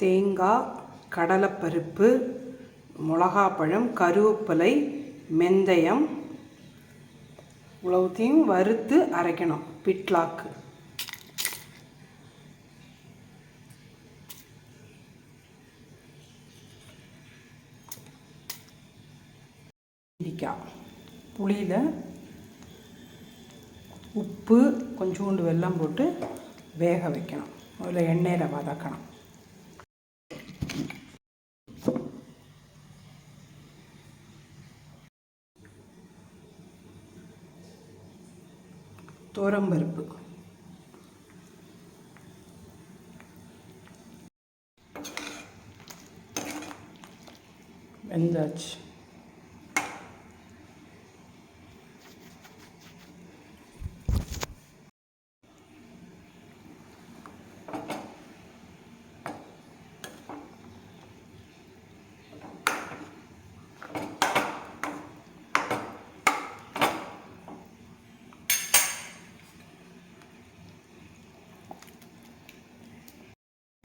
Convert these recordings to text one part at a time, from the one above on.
தேங்காய் கடலைப்பருப்பு மிளகாப்பழம் கருவேப்பிலை மெந்தயம் இவ்வளவுத்தையும் வறுத்து அரைக்கணும் பிட்லாக்கு. இடிக்காய் புளியில் உப்பு கொஞ்சோண்டு வெல்லம் போட்டு வேக வைக்கணும். அதில் எண்ணெயில் வதக்கணும். துவரம்பருப்பு. வெந்தாச்சு.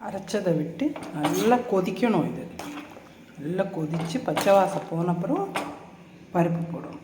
அரைச்சதை விட்டு நல்லா கொதிக்கணும் இது. நல்லா கொதித்து பச்சை வாசம் போன அப்புறம் பருப்பு போடணும்.